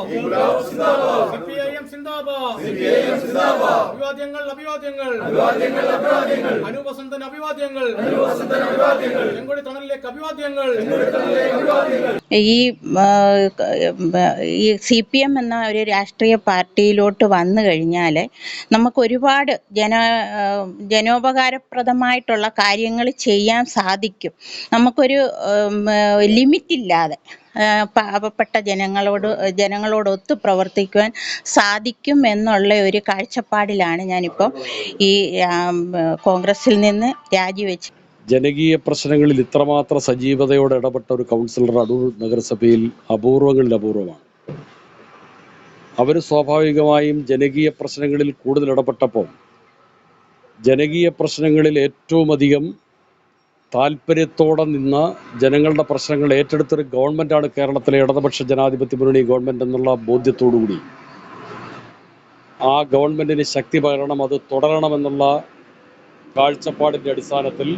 어, 올라옵시다. CPIM അഭിവാദ്യങ്ങൾ അഭിവാദ്യങ്ങൾ. അനുവസന്തൻ അഭിവാദ്യങ്ങൾ. ചെങ്കൊടി തണലിലേക്ക് അഭിവാദ്യങ്ങൾ. ഈ ഈ സി പി എം എന്ന ഒരു രാഷ്ട്രീയ പാർട്ടിയിലോട്ട് വന്നു കഴിഞ്ഞാൽ നമുക്ക് ഒരുപാട് ജന ജനോപകാരപ്രദമായിട്ടുള്ള കാര്യങ്ങൾ ചെയ്യാൻ സാധിക്കും. നമുക്കൊരു ലിമിറ്റില്ലാതെ പാവപ്പെട്ട ജനങ്ങളോട് ജനങ്ങളോടൊത്ത് പ്രവർത്തിക്കുവാൻ സാധിക്കും എന്നുള്ള ഒരു കാഴ്ചപ്പാടിലാണ് ഞാനിപ്പോൾ ഈ കോൺഗ്രസിൽ നിന്ന് രാജിവെച്ച് ജനകീയ പ്രശ്നങ്ങളിൽ ഇത്രമാത്രം സജീവതയോടെ ഇടപെട്ട ഒരു കൗൺസിലർ അടൂർ നഗരസഭയിൽ അപൂർവങ്ങളിൽ അപൂർവമാണ്. അവർ സ്വാഭാവികമായും ജനകീയ പ്രശ്നങ്ങളിൽ കൂടുതൽ ഇടപെട്ടപ്പോൾ ജനകീയ പ്രശ്നങ്ങളിൽ ഏറ്റവും അധികം താല്പര്യത്തോടെ നിന്ന ജനങ്ങളുടെ പ്രശ്നങ്ങൾ ഏറ്റെടുത്തൊരു ഗവൺമെന്റാണ് കേരളത്തിലെ ഇടതുപക്ഷ ജനാധിപത്യ മുന്നണി ഗവൺമെന്റ് എന്നുള്ള ബോധ്യത്തോടുകൂടി ആ ഗവൺമെന്റിന് ശക്തി പകരണം അത് തുടരണമെന്നുള്ള കാഴ്ചപ്പാടിന്റെ അടിസ്ഥാനത്തിൽ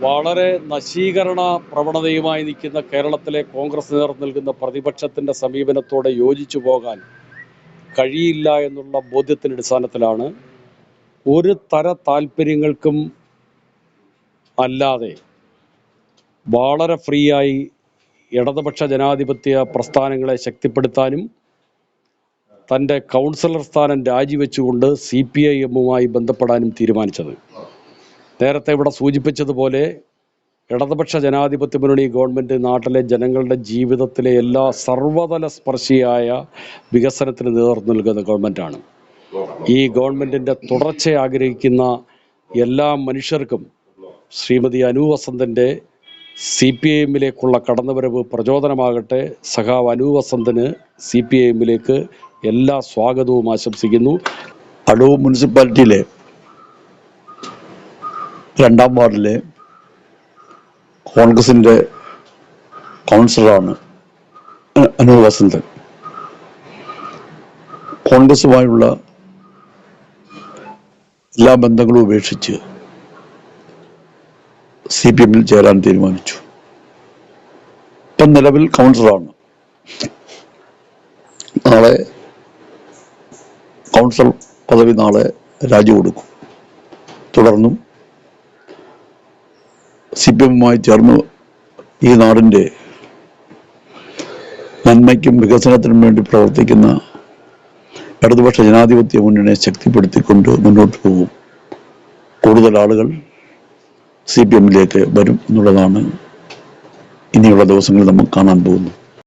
വളരെ നശീകരണ പ്രവണതയുമായി നിൽക്കുന്ന കേരളത്തിലെ കോൺഗ്രസ് നേതൃത്വം നൽകുന്ന പ്രതിപക്ഷത്തിന്റെ സമീപനത്തോടെ യോജിച്ചു പോകാൻ കഴിയില്ല എന്നുള്ള ബോധ്യത്തിന്റെ അടിസ്ഥാനത്തിലാണ് ഒരു തര താല്പര്യങ്ങൾക്കും അല്ലാതെ വളരെ ഫ്രീ ആയി ഇടതുപക്ഷ ജനാധിപത്യ പ്രസ്ഥാനങ്ങളെ ശക്തിപ്പെടുത്താനും തന്റെ കൗൺസിലർ സ്ഥാനം രാജിവെച്ചുകൊണ്ട് സി പി ഐ എമ്മുമായി ബന്ധപ്പെടാനും തീരുമാനിച്ചത്. നേരത്തെ ഇവിടെ സൂചിപ്പിച്ചതുപോലെ ഇടതുപക്ഷ ജനാധിപത്യ മുന്നണി ഗവൺമെന്റ് നാട്ടിലെ ജനങ്ങളുടെ ജീവിതത്തിലെ എല്ലാ സർവതല സ്പർശിയായ വികസനത്തിന് നേതൃത്വം നൽകുന്ന ഗവൺമെന്റാണ്. ഈ ഗവൺമെന്റിന്റെ തുടർച്ച ആഗ്രഹിക്കുന്ന എല്ലാ മനുഷ്യർക്കും ശ്രീമതി അനു വസന്തന്റെ സി പി ഐ എമ്മിലേക്കുള്ള കടന്നുവരവ് പ്രചോദനമാകട്ടെ. സഖാവ് അനു വസന്തന് സി പി ഐ എമ്മിലേക്ക് എല്ലാ സ്വാഗതവും ആശംസിക്കുന്നു. അടൂർ മുനിസിപ്പാലിറ്റിയിലെ രണ്ടാം വാർഡിലെ കോൺഗ്രസിന്റെ കൗൺസിലറാണ് അനൂർ വസന്തൻ. കോൺഗ്രസുമായുള്ള എല്ലാ ബന്ധങ്ങളും ഉപേക്ഷിച്ച് സി പി എമ്മിൽ ചേരാൻ തീരുമാനിച്ചു. ഇപ്പം നിലവിൽ കൗൺസിലറാണ്. നാളെ കൗൺസിൽ പദവി നാളെ രാജികൊടുക്കും തുടർന്നും സി പി എമ്മുമായി ചേർന്ന് ഈ നാടിന്റെ നന്മയ്ക്കും വികസനത്തിനും വേണ്ടി പ്രവർത്തിക്കുന്ന ഇടതുപക്ഷ ജനാധിപത്യ മുന്നണിയെ ശക്തിപ്പെടുത്തിക്കൊണ്ട് മുന്നോട്ട് പോകും. കൂടുതൽ ആളുകൾ സി പി എമ്മിലേക്ക് വരും എന്നുള്ളതാണ് ഇനിയുള്ള ദിവസങ്ങളിൽ നമുക്ക് കാണാൻ പോകുന്നത്.